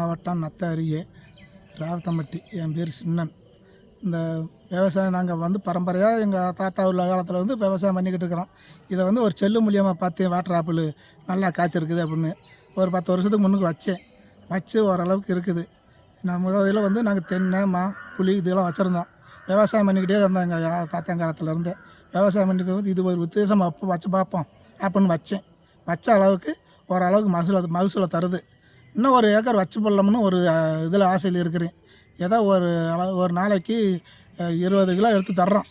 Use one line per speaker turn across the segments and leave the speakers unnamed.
மாவட்டம் நத்த அருகே ராவத்தம்பட்டி. என் பேர் சின்னன். இந்த விவசாயம் நாங்கள் வந்து பரம்பரையாக எங்கள் தாத்தா உள்ள காலத்தில் வந்து விவசாயம் பண்ணிக்கிட்டு இருக்கிறோம். இதை வந்து ஒரு செல்லு மூலியமாக பார்த்து வாட்டர் ஆப்பிள் நல்லா காய்ச்சிருக்குது அப்படின்னு ஒரு பத்து வருஷத்துக்கு முன்னுக்கு வச்சேன். வச்சு ஓரளவுக்கு இருக்குது. நான் இதில் வந்து நாங்கள் தென்னை மா புளி இதெல்லாம் வச்சுருந்தோம். விவசாயம் பண்ணிக்கிட்டே இருந்தோம் எங்கள் தாத்தா காலத்துலேருந்து விவசாயம் பண்ணிட்டு வந்து இது ஒரு வித்தியாசம் வச்சு பார்ப்போம். அப்படின்னு வச்சேன். வச்ச அளவுக்கு ஓரளவுக்கு மகசூல் மகசூலை தருது. இன்னும் ஒரு ஏக்கர் வச்சு போடலாம்னு ஒரு இதில் ஆசையில் இருக்கிறேன். ஏதோ ஒரு ஒரு நாளைக்கு இருபது கிலோ எடுத்து தர்றோம்.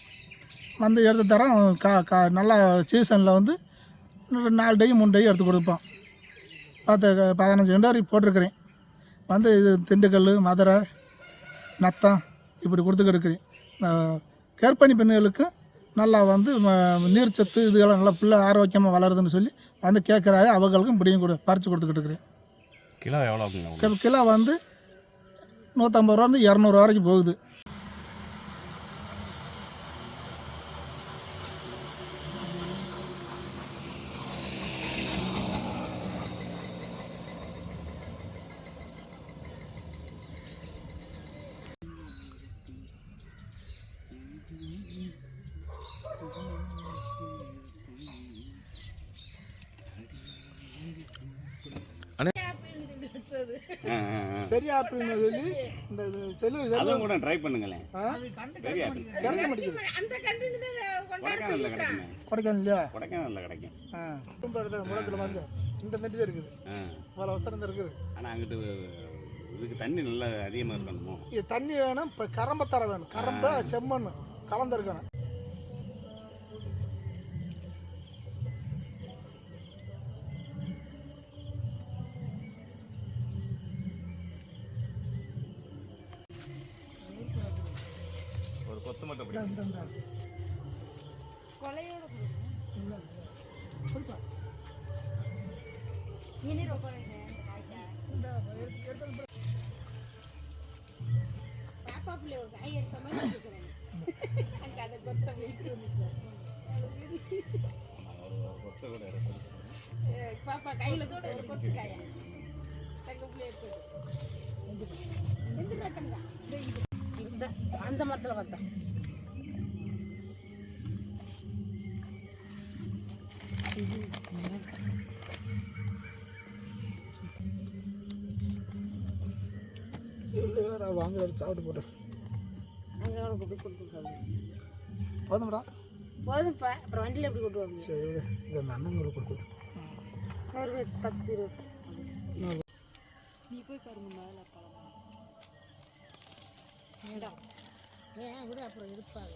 வந்து எடுத்து தரோம் கா கா நல்லா சீசனில் வந்து நாலு டையும் மூணு டையும் எடுத்து கொடுப்போம். பத்து பதினஞ்சு ரெண்டு வரைக்கும் போட்டிருக்கிறேன். வந்து இது திண்டுக்கல் மதுரை நத்தம் இப்படி கொடுத்துக்கிட்டு இருக்கிறேன். அஹ், பெண்களுக்கு நல்லா வந்து நீர்ச்சத்து இதுகெல்லாம் நல்லா பிள்ளை ஆரோக்கியமாக வளருதுன்னு சொல்லி வந்து கேட்குறாங்க அவங்களுக்கும் இப்படியும் கொடு பறித்து கொடுத்துக்கிட்டு இருக்கிறேன்.
கிலோ எவ்வளோ
கிலோ- வந்து நூற்றம்பது ரூபாந்து இரநூறுவா வரைக்கும் போகுது. பெரிய ஆப்பிள்னு சொல்லி இந்த செல்லு
அதுவும் கூட ட்ரை பண்ணுங்களேன். பெரிய ஆப்பிள்.
கிடைக்க மாட்டேங்குது
கொடைக்கானல்ல கிடைக்குங்க
கொடைக்கானல் இல்லையா
கொடைக்கானல்ல கிடைக்கும்.
முடத்தில் வந்து இந்த நெட்டி தான் இருக்குது. இவ்வளோ அவசரம் தான் இருக்குது.
ஆனால் அங்கிட்டு இதுக்கு தண்ணி நல்லா அதிகமாக இருக்கணுமோ?
இது தண்ணி வேணும் இப்போ கரம்பை தர வேணும். கரம்பை செம்மண் கலந்துருக்கணும்
ஒரு கொத்து மட்டும் பிடி.
இந்த இந்த
பாப்பா கையில கூட ஒரு கொத்து காயா தங்க பிள்ளை இந்த அந்த மரத்தில் பார்த்தா.
சாப்பிட்டு போட்டு
அங்கே கொண்டு கொடுத்துருக்காங்க
போதும்டா.
போதும்ப்பா. அப்புறம் வண்டியில் எப்படி கொண்டு வரணும்?
சரி. இதை அந்த அண்ணங்களுக்கு கொடுத்து
ஒரு பத்து இருபது நீ போய் பாருங்க மேலே ஏன் விட அப்புறம் இருப்பாங்க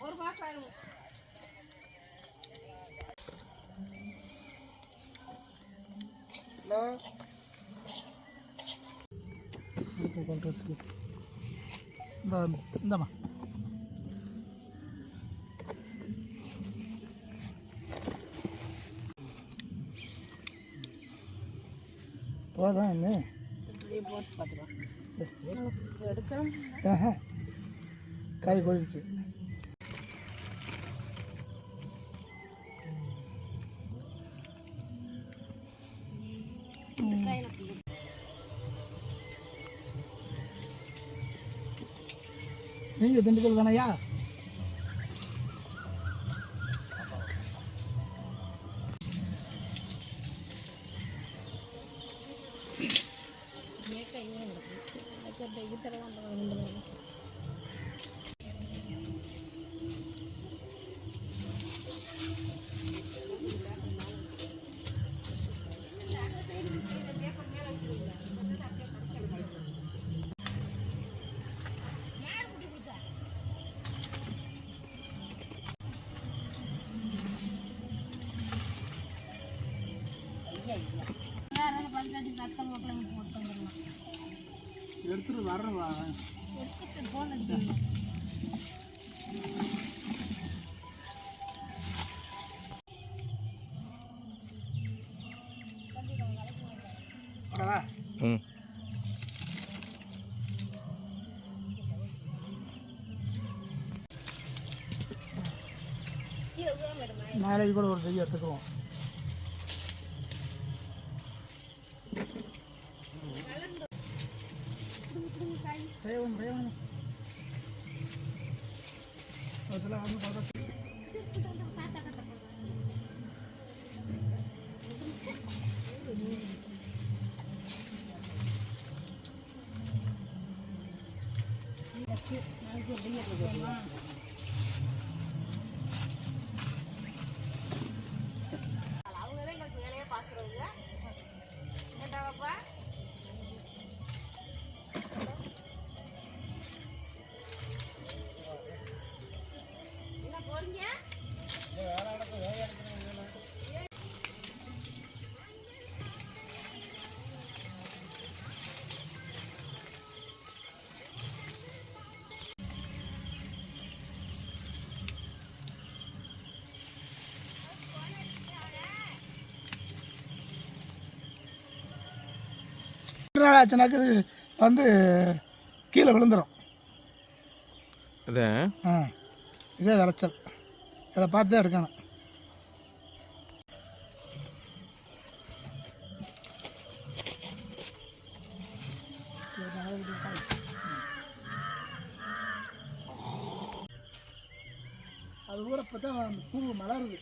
ஒரு
ஹலோ இந்த இந்தம்மா போதும் என்ன. கை கொழிச்சு நீங்கள் திண்டுக்கல் தானையா? Gracias. எடுத்துட்டு வரேன் வா.
எடுத்துட்டு போன்
ம்
நாளைக்கு கூட ஒரு செய்ய எடுத்துக்குவோம்
Terima
kasih. நாள் ஆச்சுனாக்கு இது வந்து கீழே விழுந்துடும்
அதே?
ஆ இதே விளைச்சல் இதை பார்த்து தான் எடுக்கணும். அது கூட பார்த்தா பூ மலருது.